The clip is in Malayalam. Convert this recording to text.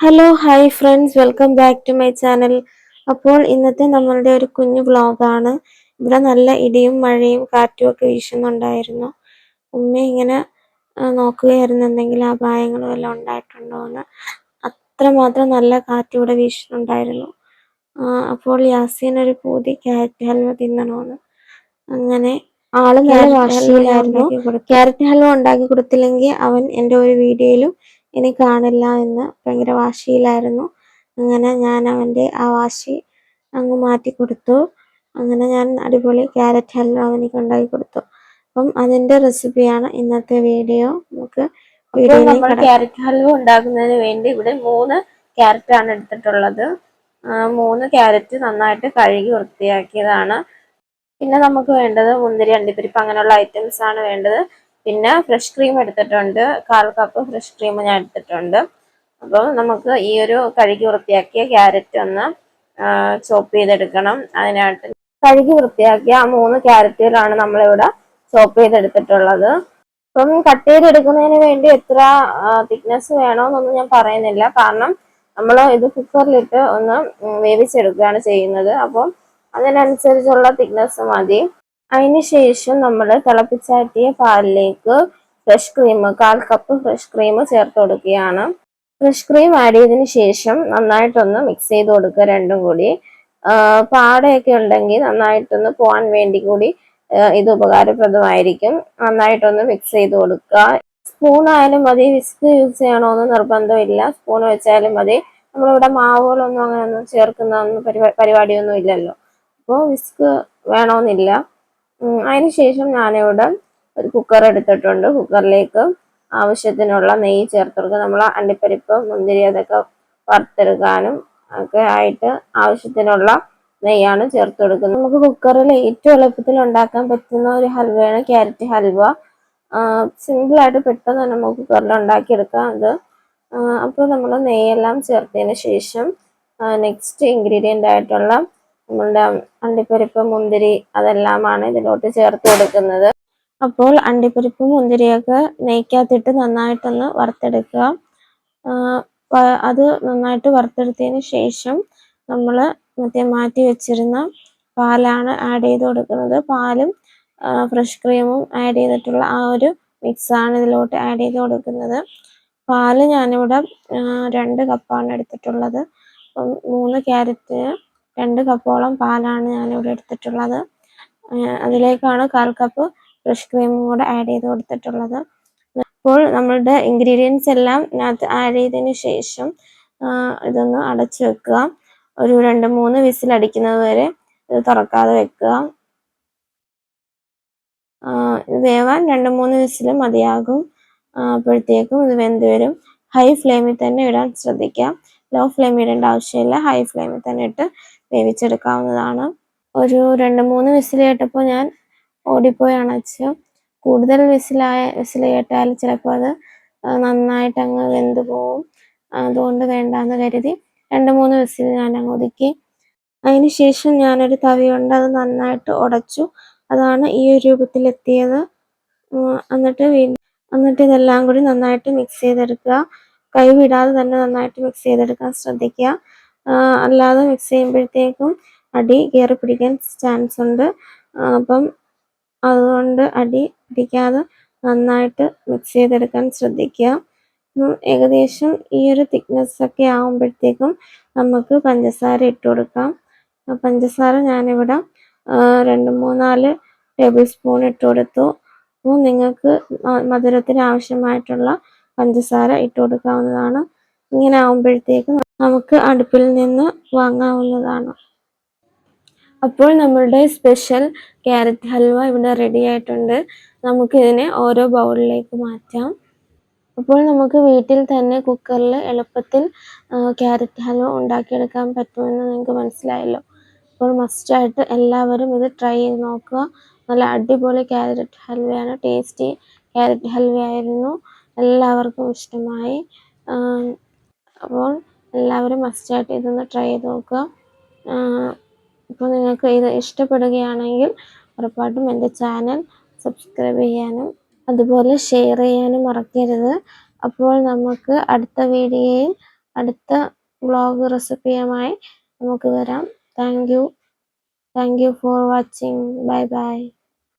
Hello hi friends welcome back to my channel അപ്പോൾ ഇന്നത്തെ നമ്മളുടെ ഒരു കുഞ്ഞു വ്ളോഗാണ് ഇവിടെ നല്ല ഇടിയും മഴയും കാറ്റും ഒക്കെ വീശുന്നുണ്ടായിരുന്നു. ഉമ്മ ഇങ്ങനെ നോക്കുകയായിരുന്നു എന്തെങ്കിലും അപായങ്ങളും എല്ലാം ഉണ്ടായിട്ടുണ്ടോ എന്ന്. അത്രമാത്രം നല്ല കാറ്റ് ഇവിടെ വീശുന്നുണ്ടായിരുന്നു. അപ്പോൾ യാസീൻ ഒരു പൂതി ക്യാരറ്റ് ഹൽവ തിന്നണമെന്ന് അങ്ങനെ ആൾ നല്ല വാശിയിലായിരുന്നു ക്യാരറ്റ് ഹൽവ ഉണ്ടാക്കി കൊടുത്തില്ലെങ്കിൽ അവൻ എന്റെ ഒരു വീഡിയോയിലും ഇനി കാണില്ല എന്ന് ഭയങ്കര വാശിയിലായിരുന്നു. അങ്ങനെ ഞാൻ അവന്റെ ആ വാശി അങ്ങ് മാറ്റി കൊടുത്തു. അങ്ങനെ ഞാൻ അടിപൊളി ക്യാരറ്റ് ഹൽവ അവനിക്ക് ഉണ്ടാക്കി കൊടുത്തു. അപ്പം അതിന്റെ റെസിപ്പിയാണ് ഇന്നത്തെ വീഡിയോ. നമുക്ക് നമ്മൾ ക്യാരറ്റ് ഹൽവ ഉണ്ടാക്കുന്നതിന് വേണ്ടി ഇവിടെ മൂന്ന് ക്യാരറ്റ് ആണ് എടുത്തിട്ടുള്ളത് മൂന്ന് ക്യാരറ്റ് നന്നായിട്ട് കഴുകി വൃത്തിയാക്കിയതാണ്. പിന്നെ നമുക്ക് വേണ്ടത് മുന്തിരി അണ്ടിപ്പരിപ്പ് അങ്ങനെയുള്ള ഐറ്റംസ് ആണ് വേണ്ടത്. പിന്നെ ഫ്രഷ് ക്രീം എടുത്തിട്ടുണ്ട്. കാൽ കപ്പ് ഫ്രഷ് ക്രീം ഞാൻ എടുത്തിട്ടുണ്ട്. അപ്പോൾ നമുക്ക് ഈ ഒരു കഴുകി വൃത്തിയാക്കിയ ക്യാരറ്റ് ഒന്ന് ചോപ്പ് ചെയ്തെടുക്കണം. അതിനായിട്ട് കഴുകി വൃത്തിയാക്കിയ ആ മൂന്ന് ക്യാരറ്റുകളാണ് നമ്മളിവിടെ ചോപ്പ് ചെയ്തെടുത്തിട്ടുള്ളത്. അപ്പം കട്ട് ചെയ്തെടുക്കുന്നതിന് വേണ്ടി എത്ര തിക്നെസ് വേണമെന്നൊന്നും ഞാൻ പറയുന്നില്ല. കാരണം നമ്മൾ ഇത് കുക്കറിലിട്ട് ഒന്ന് വേവിച്ചെടുക്കുകയാണ് ചെയ്യുന്നത്. അപ്പം അതിനനുസരിച്ചുള്ള തിക്നെസ് മതി. അതിന് ശേഷം നമ്മൾ തിളപ്പിച്ചാറ്റിയ പാലിലേക്ക് ഫ്രഷ് ക്രീം കാൽ കപ്പ് ഫ്രഷ് ക്രീം ചേർത്ത് കൊടുക്കുകയാണ്. ഫ്രഷ് ക്രീം ആഡ് ചെയ്തതിന് ശേഷം നന്നായിട്ടൊന്ന് മിക്സ് ചെയ്ത് കൊടുക്കുക രണ്ടും കൂടി. പാടയൊക്കെ ഉണ്ടെങ്കിൽ നന്നായിട്ടൊന്ന് പോകാൻ വേണ്ടി കൂടി ഇത് ഉപകാരപ്രദമായിരിക്കും. നന്നായിട്ടൊന്ന് മിക്സ് ചെയ്ത് കൊടുക്കുക. സ്പൂൺ ആയാലും മതി വിസ്ക് യൂസ് ചെയ്യണമെന്ന് നിർബന്ധമില്ല. സ്പൂൺ വെച്ചാലും മതി. നമ്മളിവിടെ മാവുകളൊന്നും അങ്ങനെ ഒന്നും ചേർക്കുന്ന പരിപാടിയൊന്നും ഇല്ലല്ലോ. അപ്പോൾ വിസ്ക് വേണമെന്നില്ല അതിനുശേഷം ഞാനിവിടെ ഒരു കുക്കർ എടുത്തിട്ടുണ്ട്. കുക്കറിലേക്ക് ആവശ്യത്തിനുള്ള നെയ്യ് ചേർത്ത് കൊടുക്കുക നമ്മൾ അണ്ടിപ്പരിപ്പ് മുന്തിരി അതൊക്കെ വറുത്തെടുക്കാനും ഒക്കെ ആയിട്ട് ആവശ്യത്തിനുള്ള നെയ്യാണ് ചേർത്ത് കൊടുക്കുന്നത്. നമുക്ക് കുക്കറിൽ ഏറ്റവും എളുപ്പത്തിൽ ഉണ്ടാക്കാൻ പറ്റുന്ന ഒരു ഹൽവയാണ് ക്യാരറ്റ് ഹൽവ. സിമ്പിളായിട്ട് പെട്ടെന്ന് തന്നെ നമുക്ക് കുക്കറിൽ ഉണ്ടാക്കിയെടുക്കാം അത്. അപ്പോൾ നമ്മൾ നെയ്യെല്ലാം ചേർത്തതിന് ശേഷം നെക്സ്റ്റ് ഇൻഗ്രീഡിയന്റ് ആയിട്ടുള്ള നമ്മളുടെ അണ്ടിപ്പരിപ്പ് മുന്തിരി അതെല്ലാമാണ് ഇതിലോട്ട് ചേർത്ത് കൊടുക്കുന്നത്. അപ്പോൾ അണ്ടിപ്പരിപ്പ് മുന്തിരിയൊക്കെ നെയ്ക്കകത്തിട്ട് നന്നായിട്ടൊന്ന് വറുത്തെടുക്കുക. അത് നന്നായിട്ട് വറുത്തെടുത്തതിന് ശേഷം നമ്മൾ മറ്റേ മാറ്റി വെച്ചിരുന്ന പാലാണ് ആഡ് ചെയ്ത് കൊടുക്കുന്നത്. പാലും ഫ്രഷ് ക്രീമും ആഡ് ചെയ്തിട്ടുള്ള ആ ഒരു മിക്സാണ് ഇതിലോട്ട് ആഡ് ചെയ്ത് കൊടുക്കുന്നത്. പാൽ ഞാനിവിടെ രണ്ട് കപ്പാണ് എടുത്തിട്ടുള്ളത്. അപ്പം മൂന്ന് ക്യാരറ്റിന് രണ്ട് കപ്പോളം പാലാണ് ഞാനിവിടെ എടുത്തിട്ടുള്ളത്. ആ, അതിലേക്കാണ് കാൽ കപ്പ് ഫ്രഷ് ക്രീമും കൂടെ ആഡ് ചെയ്ത് കൊടുത്തിട്ടുള്ളത്. ഇപ്പോൾ നമ്മളുടെ ഇൻഗ്രീഡിയൻസ് എല്ലാം ഇതിനകത്ത് ആഡ് ചെയ്തതിന് ശേഷം ഇതൊന്ന് അടച്ചു വെക്കുക. ഒരു രണ്ട് മൂന്ന് വിസിൽ അടിക്കുന്നത് വരെ ഇത് തുറക്കാതെ വെക്കുക. ഇത് വേവാൻ രണ്ട് മൂന്ന് വിസിൽ മതിയാകും. അപ്പോഴത്തേക്കും ഇത് വെന്ത് വരും. ഹൈ ഫ്ലെയിമിൽ തന്നെ ഇടാൻ ശ്രദ്ധിക്കാം. ലോ ഫ്ലെയിമിൽ ഇടേണ്ട ആവശ്യമില്ല. ഹൈ ഫ്ലെയിമിൽ തന്നെ ഇട്ട് വേവിച്ചെടുക്കാവുന്നതാണ്. ഒരു രണ്ട് മൂന്ന് വിസിൽ കേട്ടപ്പോൾ ഞാൻ ഓടിപ്പോയി അണച്ചു കൂടുതൽ വിസിലായ വിസിൽ കേട്ടാൽ ചിലപ്പോൾ അത് നന്നായിട്ട് അങ്ങ് വെന്ത് പോവും. അതുകൊണ്ട് വേണ്ടാന്ന് കരുതി രണ്ട് മൂന്ന് വിസിൽ ഞാൻ അങ്ങ് ഒതുക്കി. അതിന് ശേഷം ഞാനൊരു തവി കൊണ്ട് അത് നന്നായിട്ട് ഉടച്ചു. അതാണ് ഈ ഒരു രൂപത്തിലെത്തിയത്. എന്നിട്ട് എന്നിട്ട് ഇതെല്ലാം കൂടി നന്നായിട്ട് മിക്സ് ചെയ്തെടുക്കുക. കൈ വിടാതെ തന്നെ നന്നായിട്ട് മിക്സ് ചെയ്തെടുക്കാൻ ശ്രദ്ധിക്കുക. അല്ലാതെ മിക്സ് ചെയ്യുമ്പോഴത്തേക്കും അടി കയറി പിടിക്കാൻ ചാൻസ് ഉണ്ട്. അപ്പം അതുകൊണ്ട് അടി പിടിക്കാതെ നന്നായിട്ട് മിക്സ് ചെയ്തെടുക്കാൻ ശ്രദ്ധിക്കുക. ഏകദേശം ഈ ഒരു തിക്നെസ് ഒക്കെ ആകുമ്പോഴത്തേക്കും നമുക്ക് പഞ്ചസാര ഇട്ട് കൊടുക്കാം. പഞ്ചസാര ഞാനിവിടെ രണ്ട് മൂന്നാൽ ടേബിൾ സ്പൂൺ ഇട്ട് കൊടുത്തു. അപ്പോൾ നിങ്ങൾക്ക് മധുരത്തിന് ആവശ്യമായിട്ടുള്ള പഞ്ചസാര ഇട്ട് കൊടുക്കാവുന്നതാണ്. ഇങ്ങനെ ആകുമ്പോഴത്തേക്കും നമുക്ക് അടുപ്പിൽ നിന്ന് വാങ്ങാവുന്നതാണ്. അപ്പോൾ നമ്മളുടെ സ്പെഷ്യൽ ക്യാരറ്റ് ഹൽവ ഇവിടെ റെഡി ആയിട്ടുണ്ട്. നമുക്കിതിനെ ഓരോ ബൗളിലേക്ക് മാറ്റാം. അപ്പോൾ നമുക്ക് വീട്ടിൽ തന്നെ കുക്കറിൽ എളുപ്പത്തിൽ ക്യാരറ്റ് ഹൽവ ഉണ്ടാക്കിയെടുക്കാൻ പറ്റുമെന്ന് നിങ്ങൾക്ക് മനസ്സിലായല്ലോ. അപ്പോൾ മസ്റ്റായിട്ട് എല്ലാവരും ഇത് ട്രൈ ചെയ്ത് നോക്കുക. നല്ല അടിപൊളി ക്യാരറ്റ് ഹൽവയാണ്. ടേസ്റ്റി ക്യാരറ്റ് ഹൽവയായിരുന്നു. എല്ലാവർക്കും ഇഷ്ടമായി. അപ്പോൾ എല്ലാവരും മസ്റ്റായിട്ട് ഇതൊന്ന് ട്രൈ ചെയ്ത് നോക്കുക. ഇപ്പോൾ നിങ്ങൾക്ക് ഇത് ഇഷ്ടപ്പെടുകയാണെങ്കിൽ ഉറപ്പായിട്ടും എന്റെ ചാനൽ സബ്സ്ക്രൈബ് ചെയ്യാനും അതുപോലെ ഷെയർ ചെയ്യാനും മറക്കരുത്. അപ്പോൾ നമുക്ക് അടുത്ത വീഡിയോയിൽ അടുത്ത വ്ളോഗ് റെസിപ്പിയുമായി നമുക്ക് വരാം. Thank you thank you for watching bye bye